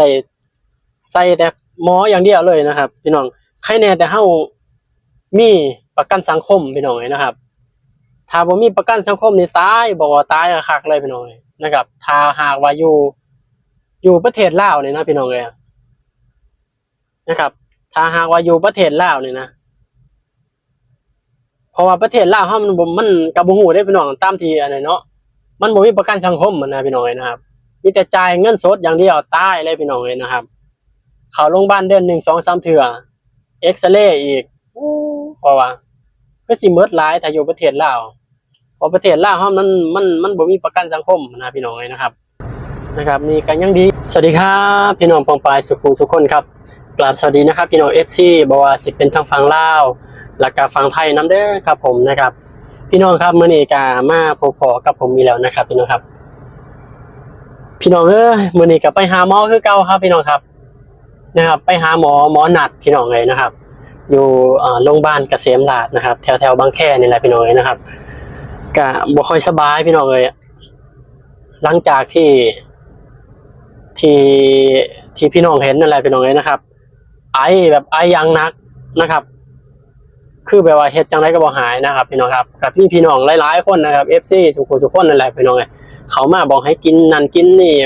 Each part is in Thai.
ได้ใส่แต่หมออย่างเดียวเลยนะครับ พี่น้องใครแน่แต่เฮามีประกันสังคมพี่น้องเอ้ยนะครับ ถ้าบ่มีประกันสังคมนี่ตายบอกว่าตายคักเลยพี่น้องเอ้ยนะครับ ถ้าหากว่าอยู่อยู่ประเทศลาวเนี่ยนะพี่น้องเอ้ยนะครับ ถ้าหากว่าอยู่ประเทศลาวเนี่ยนะเพราะว่าประเทศลาวเฮามันมันก็บ่ฮู้เด้พี่น้องตามที่อันนั้นเนาะมันบ่มีประกันสังคมมันนะพี่น้องเอ้ยนะครับ มีแต่จ่ายเงินสดอย่างเดียวตายเลยพี่น้องเอ้ยนะครับ เข้าโรงพยาบาลเดือนหนึ่งสองสามเทื่อเอ็กซเรย์อีกเพราะว่าก็สิเมิดหลายถ้าอยู่ประเทศลาวเพราะประเทศลาวเฮามันมันมันบ่มีประกันสังคมนะพี่น้องเอ้ยนะครับนะครับนี่ก็ยังดีสวัสดีครับพี่น้องปองปายสุขุมสุขคนครับกราบสวัสดีนะครับพี่น้อง FC บ่ว่าสิเป็นทางฝั่งลาวและก็ฝั่งไทยนํเด้อครับผมนะครับ พี่น้องครับเมื้อนี้ก็มาพบพกับผมอีแล้วนะครับพี่น้องครับ พี่น้องเอ้ยมือนี้ก็ไปหาหมอคือเก่าครับ พี่น้องครับ นะครับ ไปหาหมอหมอหนัดพี่น้องเลยนะครับ อยู่โรงพยาบาลเกษมราษฎร์นะครับ แถวแถวบางแคนี่แหละพี่น้องเลยนะครับก็บ่ค่อยสบายพี่น้องเลยหลังจากที่ที่ที่พี่น้องเห็นนั่นแหละพี่น้องเลยนะครับ ไอแบบไออย่างนักนะครับ คือแบบว่าเฮ็ดจังไรก็บ่หายนะครับ พี่น้องครับกับพี่พี่น้องหลายๆคนนะครับ FC สุขุสุขคนนั่นแหละพี่น้องเลย เขามาบอกให้กินนั่นกินนี่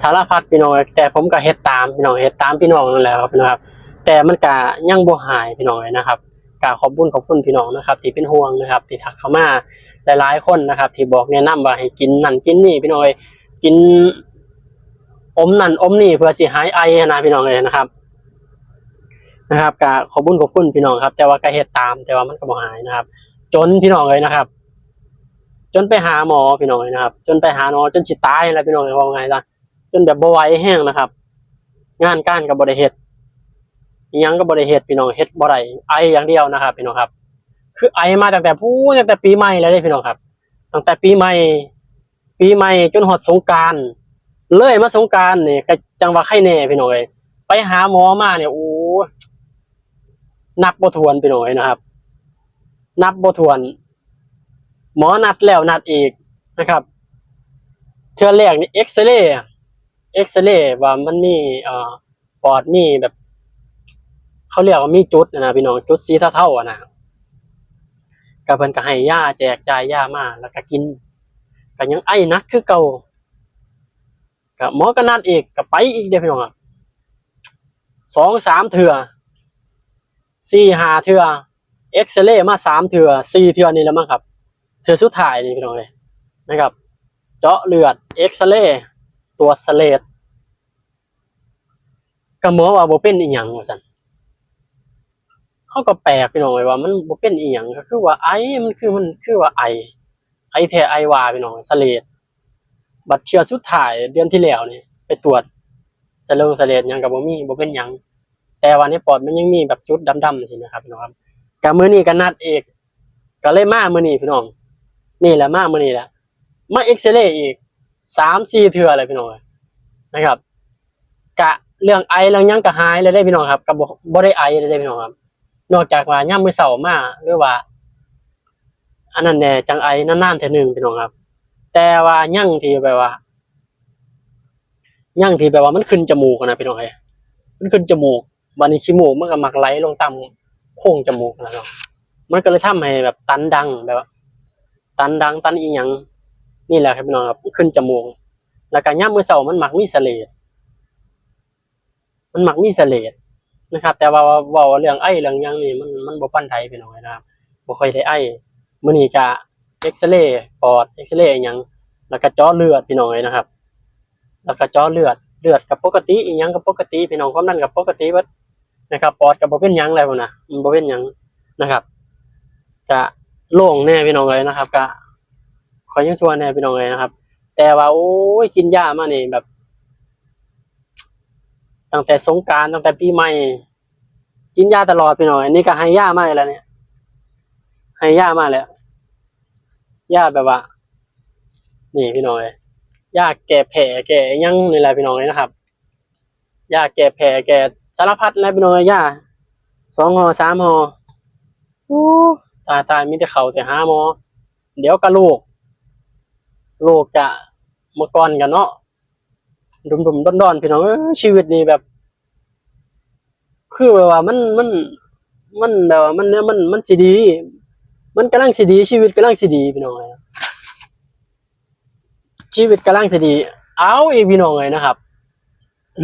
สารพัดพี่น้องแต่ผมก็เฮ็ดตามพี่น้องเฮ็ดตามพี่น้องนั่นแหละครับพี่น้องครับ แต่มันก็ยังบ่หายพี่น้องเลยนะครับกราขอบคุณขอบคุณพี่น้องนะครับ ที่เป็นห่วงนะครับ ที่ทักเข้ามาหลายๆคนนะครับ ที่บอกแนะนำว่าให้กินนั่นกินนี่พี่น้องเอ้ยกินอมนั่นอมนี่เพื่อสิหายไอนะพี่น้องเลยนะครับ นะครับก็ขอบุญขอบคุณพี่น้องครับ แต่ว่าก็เฮ็ดตามแต่ว่ามันก็บ่หายนะครับ จนพี่น้องเลยนะครับ จนไปหาหมอพี่น้อยนะครับ จนไปหาหมอจนสิตายแล้วพี่น้องเลยว่าไงล่ะจนแบบบ่ไหวแห้งนะครับ งานการก็บ่ได้เฮ็ดยังก็บ่ได้เฮ็ดพี่น้องเฮ็ดบ่ได้ไออย่างเดียวนะครับ พี่น้องครับ คือไอมาตั้งแต่พู้ตั้งแต่ปีใหม่แล้วเด้พี่น้องครับ ตั้งแต่ปีใหม่ ปีใหม่จนฮอดสงกรานต์เลยมาสงการเนี่ก็จังว่าไข้แน่พี่น้องเอ้ยไปหาหมอมาเนี่ยโอ้นับบ่ถ้วนพี่น้องเอ้ยนะครับ นับบ่ถ้วน หมอนัดแล้วนัดอีกนะครับ เทื่อแรกนี่เอ็กซเรย์เอ็กซเรย์ว่ามันมีเอ่อปอดมีแบบเขาเรียกว่ามีจุดนะพี่น้องจุดสีเท่าๆอะนะก็เพิ่นก็ให้ยาแจกจ่ายยามาแล้วก็กินก็ยังไอ้นักคือเก่ากับหมอก็นัดอีกกับไปอีกเด้อพี่น้องสองสามเถื่อสี่หาเถื่อเอ็กซเรย์มาสามเถื่อสี่เถื่อนี่แล้วมั้งครับ เถื่อสุดท้ายนี่พี่น้องเลยนะครับ เจาะเลือดเอ็กซเรย์ตรวจสเลดก็หมอว่าบ่เป็นอีหยังว่าซั่นเขาก็แปลกพี่น้องเลยว่า มันบ่เป็นอีหยังก็คือว่าไอมันคือมันคือว่าไอ ไอแท้ไอว่าพี่น้องสเลดบัตรเชื้อสุดท้ายเดือนที่แล้วนี่ไปตรวจสเลิงสเลดยังกับบ่มีบ่เป็นหยัง แต่ว่าในปอดมันยังมีแบบจุดดำๆสินะครับพี่น้องครับกะมื้อนี้ก็นัดเอกก็เลยมามื้อนี้พี่น้อง นี่แหละมากมื้อนี้แหละมาเอ็กซเรย์อีก3-4เทื่อเลยพี่น้องนะครับ กะเรื่องไอเรื่องยังก็หายเลยได้พี่น้องครับก็บ่บ่ได้ไอเลยได้พี่น้องครับ นอกจากว่ายามมื้อเช้ามาหรือว่า อันนั้นแน่จังไอนานๆเทื่อหนึ่งพี่น้องครับ แต่ว่ายั่งทีแบบว่ายั่งทีแบบว่ามันขึ้นจมูกนะพี่น้องเอ้ยมันขึ้นจมูกวันนี้ขี้มูกมันก็มักไหลลงตามโค้งจมูกนะเนาะมันก็เลยทำให้แบบตันดังแบบว่า ตันดังตันอีหยังนี่แหละครับพี่น้องครับขึ้นจมูกแล้วก็ย่ามมือเสามันหมักมีเสลดมันหมักมีเสลดนะครับ แต่ว่าว่าเรื่องไอเรื่องยังนี่มันมันบ่ปานใดพี่น้องนะครับบ่ค่อยได้ไอมื้อนี้ก็เอ็กซเรย์ปอดเอ็กซเรย์อหยังแล้วก็จาะเลือดพี่น้องเลยนะครับ แล้วก็จาะเลือดเลือดกับปกติอีหยังกับปกติพี่น้องความดันกับปกติเบิดนะครับ ปอดกับบ่เป็นหยังแล้วนะมันบ่เป็นหยังนะครับก็ โล่งแน่พี่น้องเลยนะครับก็ขอยังชวร์แน่พี่น้องเลยนะครับ แต่ว่าโอ้ยกินยามานี่แบบ ตั้งแต่สงการตั้งแต่ปีใหม่ กินยาตลอดพี่น้องอันนี้ก็ให้ยามาแล้วเนี่ยให้ยามาแล้วยาแบบว่า นี่พี่น้องเลยยาแก้แผลแก้หยังนี่แหละพี่น้องเลยนะครับยาแก้แผลแก้สารพัดแล้วพี่น้องเลยยาสองหอสามหอ ตายตายมีแต่เขาแต่หาหมอ เดี๋ยวก็ลูก ลูกจะเมื่อก่อนกันเนาะดุมดุมดอนดอนพี่น้องชีวิตนี่แบบ คือแบบว่ามันมัน มันแบบว่ามันเนี่ยมันมันสิดี มันกำลังสิดี ชีวิตกำลังสิดีพี่น้องเอ้ยชีวิตกำลังสิดี เอาอีกพี่น้องเลยนะครับ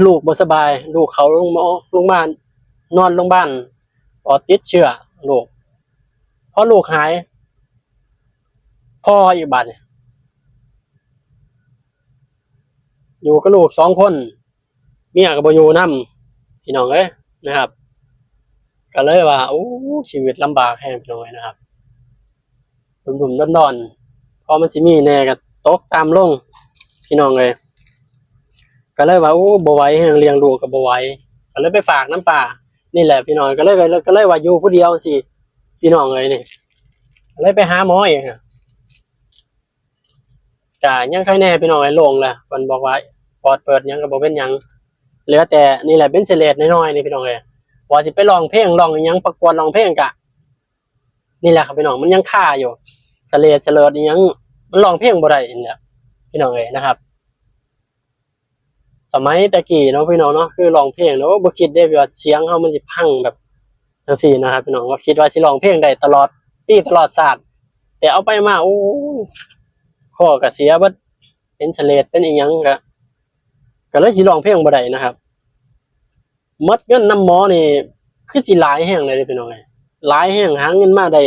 ลูกบ่สบาย ลูกเขาลงมาโรงพยาบาลนอนโรงพยาบาลปอดติดเชื้อลูก พอลูกหาย พ่ออีกบัดอยู่กับลูกสองคนเมียกับบอยู่นํพี่น้องเอ้ยนะครับ ก็เลยว่าโอ้ชีวิตลำบากแห้งพี่น้องเอ้ยนะครับดุ่มๆดอนๆพอมันสิมีแน่ก็ตกตามลงพี่น้องเลยก็เลยว่าโอ้บ่ไหวแห้งเลี้ยงลูกก็บ่ไหวก็เลยไปฝากน้ำป่านี่แหละพี่น้องก็เลยก็เลยก็เลยว่าอยู่ผู้เดียวสิ พี่น้องเลยนี่เลยไปหาหมอเองอะก็ยังใครแน่พี่น้องไอ้โลงแหละมันบอกว่าปอดเปิดยังก็บ่เป็นยังเหลือแต่นี่แหละเป็นเศษเลดน้อยๆนี่พี่น้องเลยว่าสิไปลองเพลงลองยังประกวดลองเพลงกะ นี่แหละครับพี่น้องมันยังค่าอยู่เสลดเสลิดยังมันลองเพลงบ่ได้นี่แหละพี่น้องเลยนะครับ สมัยตะกี้เนาะพี่น้องเนาะคือลองเพลงเนาะบ่คิดได้ว่าเสียงเฮามันสิพังแบบ จังซี่นะครับพี่น้องว่าคิดว่าสิร้องเพลงได้ตลอดปีตลอดชาสติแต่เอาไปมาโอ้ข้อก็เสียบิดเป็นเสลดเป็นอีหยังก็ก็เลยสิร้องเพลงบ่ได้นะครับหมดเงินนำหมอนี่คือสิหลายแฮงเลยพี่น้องเอ้ยหลายแฮงหาเงินมาได้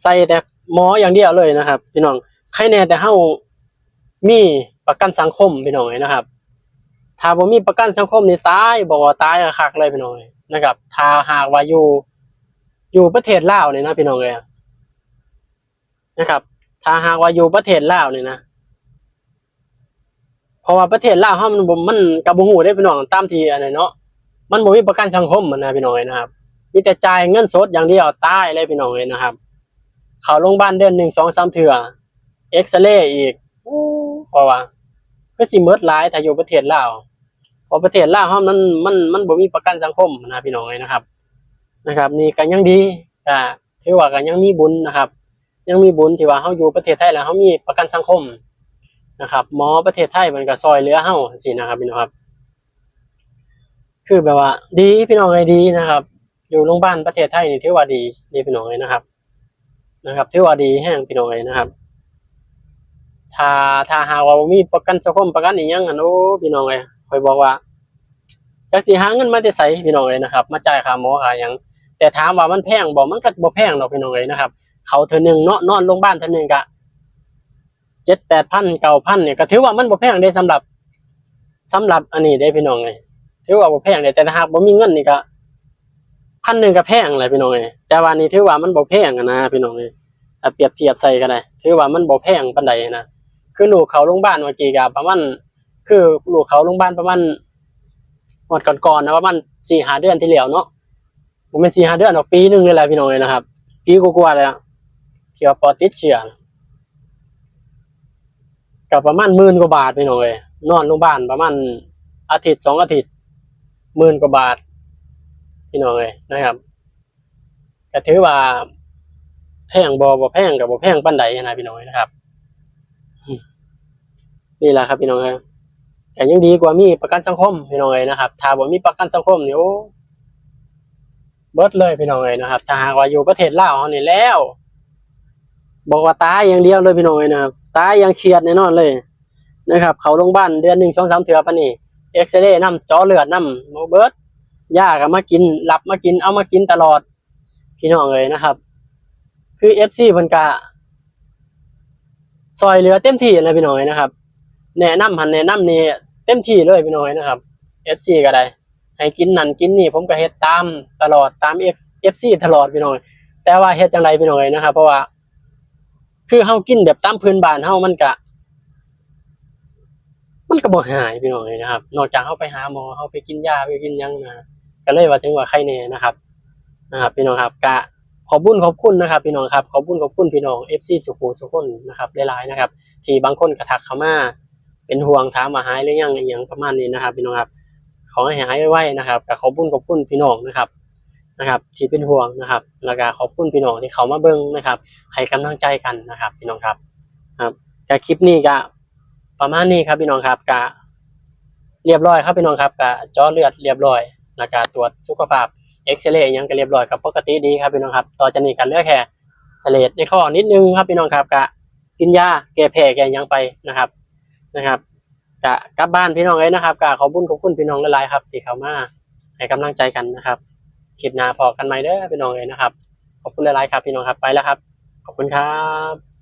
ใส่แต่หมออย่างเดียวเลยนะครับ พี่น้องใครแน่แต่เฮามีประกันสังคมพี่น้องเอ้ยนะครับ ถ้าบ่มีประกันสังคมนี่ตายบอกว่าตายอะคักเลยพี่น้องเอ้ย นะครับ ถ้าหากว่าอยู่ อยู่ประเทศลาวเนี่ยนะพี่น้องเอ้ยนะครับ ถ้าหากว่าอยู่ประเทศลาวเนี่ยนะเพราะว่าประเทศลาวเฮามันมันก็บ่ฮู้ได้พี่น้องตามทีอันนั้นเนาะมันบ่มีประกันสังคมมันนะพี่น้องเอ้ยนะครับมีแต่จ่ายเงินสดอย่างเดียวตายเลยพี่น้องเอ้ยนะครับ เข้าโรงพยาบาลเดือนหนึ่งสองสามเทื่อเอ็กซเรย์อีกเพราะว่าก็สิเมิดหลายถ้าอยู่ประเทศลาว พราะประเทศลาวเฮามันมันมันบ่มีประกันสังคมนะพี่น้องเอ้ยนะครับ นะครับ นี่ก็ยังดีก็ถือว่าก็ยังมีบุญนะครับ ยังมีบุญที่ว่าเฮาอยู่ประเทศไทยแล้วเฮามีประกันสังคมนะครับ หมอประเทศไทยมันก็ซอยเหลือเฮาสินะครับพี่น้องครับ คือแบบว่า ดีพี่น้องเอ้ยดีนะครับ อยู่โรงพยาบาลประเทศไทยนี่ถือว่าดีดีพี่น้องเอ้ยนะครับ นะครับถือว่าดีแห้งพี่น้องเอ้ยนะครับถ้าถ้าหากว่ามีประกันสังคมประกันอีหยังอันโอ้พี่น้องเอ้ย คอยบอกว่าจักสิหาเงินมาแต่ไสพี่น้องเอ้ยนะครับ มาจ่ายค่าหมอค่าหยังแต่ถามว่ามันแพงบ่มันก็บ่แพงดอกพี่น้องเอ้ยนะครับ เขาเทื่อหนึ่งเนาะนอนโรงพยาบาลเทื่อหนึ่งก็7-8,000 9,000เนี่ยก็ถือว่ามันบ่แพงเด้สำหรับสำหรับอันนี้เด้พี่น้องเอ้ยถือว่าบ่แพงเด้แต่ถ้าหากบ่มีเงินนี่ก็พันหนึ่งก็แพงแหละพี่น้องเอ้ยแต่ว่านี่ถือว่ามันบ่แพงนะพี่น้องเอ้ยเปรียบเทียบใส่ก็ได้ถือว่ามันบ่แพงปานใดนะคือลูกเขาโรงพยาบาลเมื่อกี้ก็ประมาณ คือลูกเขาโรงพยาบาลประมาณหมดก่อนๆนะประมาณสี่หาเดือนที่แล้วเนาะผมเป็นสี่หาเดือนหรอกปีหนึ่งเลยแหละพี่น้องเลยนะครับ ปีกว่าๆเลยอะที่ว่าปอติดเชื้อกับประมาณหมื่นกว่าบาทพี่น้องเลยนอนโรงพยาบาลประมาณอาทิตย์สองอาทิตย์หมื่นกว่าบาทพี่น้องเลยนะครับก็ถือว่าแพงบ่บ่แพงกับบ่แพงปานใดนะพี่น้องเอ้ยนะครับนี่แหละครับพี่น้องเอ้ย แต่ยังดีกว่ามีประกันสังคมพี่น้องเอ้ยนะครับ ถ้าบ่มีประกันสังคมเนี่โอ้เบิดเลยพี่น้องเอ้ยนะครับ ถ้าหากว่าอยู่ประเทศลาวเฮานี่แล้ว บอกว่าตายอย่างเดียวเลยพี่น้องเอ้ยนะครับ ตายอย่างเครียดแน่นอนเลยนะครับ เขาโรงพยาบาลเดือนหนึ่งสองสามเทื่อปานนี้เอ็กซเรย์นำจอเลือดนำบ่เบิดยาก็มากินหลับมากินเอามากินตลอด พี่น้องเอ้ยนะครับ คือ FC เพิ่นก็ซอยเหลือเต็มที่เลยพี่น้องเอ้ยนะครับแนะนำหันแนะนำนี่ เต็มที่เลยพี่น้อยนะครับ FC ก็ได้ให้กินนั่นกินนี่ผมก็เฮ็ดตามตลอดตาม FC ตลอดพี่น้อยแต่ว่าเฮ็ดจังไดพี่น้อยนะครับ เพราะว่า คือเฮากินแบบตามพื้นบ้านเฮามันก็มันก็บ่หายพี่น้อยนะครับ นอกจากเฮาไปหาหมอเฮาไปกินยาไปกินยังนะก็เลยว่าถึงว่าใครแน่นะครับ นะครับ พี่น้องครับกะขอบุญขอบคุณนะครับ พี่น้องครับขอบุญขอบคุณพี่น้อง FC สุขุสุขคนนะครับหลายๆนะครับ ที่บางคนก็ทักเข้ามา เป็นห่วงถามมาหายหรือยังอย่างประมาณนี้นะครับ พี่น้องครับ ขอให้หายไวๆนะครับกับขอบคุณขอบคุณพี่น้องนะครับนะครับ ที่เป็นห่วงนะครับแล้วก็ขอบคุณพี่น้องที่เขามาเบิ้งนะครับ ให้กำลังใจกันนะครับ พี่น้องครับครับแต่คลิปนี้ก็ประมาณนี้ครับพี่น้องครับก็เรียบร้อยครับพี่น้องครับก็เจาะเลือดเรียบร้อยแล้วก็ตรวจสุขภาพเอ็กซเรย์ยังก็เรียบร้อยกับปกติดีครับพี่น้องครับ ต่อจากนี้กันเลือแค่เสลดในข้อนิดนึงครับพี่น้องครับก็กินยาแก้แพ้แก้ยังไปนะครับ นะครับกะกลับบ้านพี่น้องเลยนะครับก็ขอบุญขอบคุณพี่น้องหลายๆครับที่เข้ามาให้กำลังใจกันนะครับคลิปหน้าพอกันใหม่เด้อพี่น้องเลยนะครับ ขอบคุณหลายๆครับพี่น้องครับไปแล้วครับ ขอบคุณครับ